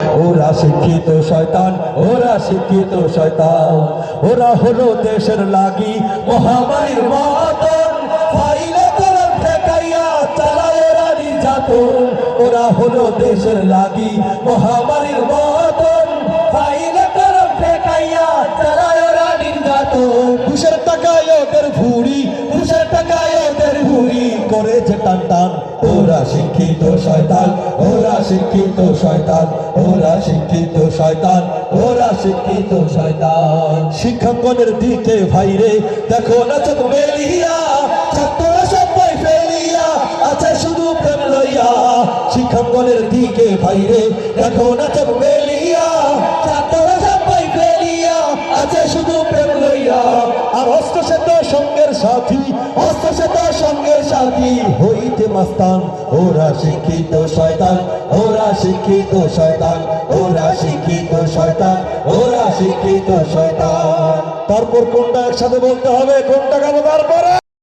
ওরা শিক্ষিত শয়তান, ওরা শিক্ষিত শয়তান। ওরা হলো দেশের লাগি মহামারীর মতন ফাইলে কলম ঠেকাইয়া চালায় ওরা নির্যাতন। ওরা হলো দেশের লাগি মহামারীর ফাইলে চালায় ওরা ঘুষের টাকায় ওদের ভুড়ি ঘুষের টাকায় করেছে টান টান। ওরা শিক্ষিত শয়তান, ওরা শিক্ষিত শয়তান, ওরা শিক্ষিত শয়তান, ওরা শিক্ষিত শয়তান। শিক্ষাঙ্গনের দিকে ভাইরে দেখো না চোখ মেলিয়া দিকে ভাইরে দেখো না চোখ মেলিয়া সবাই ফেলিয়া, আছে শুধু প্রেম লইয়া। আর অস্ত সেত সঙ্গের সাথী অস্ত সাথী হইতে মাস্তান, ওরা শিক্ষিত শয়তান, ওরা শিক্ষিত শয়তান, ওরা শিক্ষিত শয়তান, ওরা শিক্ষিত শয়তান। তারপর কোনটা একসাথে বলতে হবে, কোনটা গেল তারপরে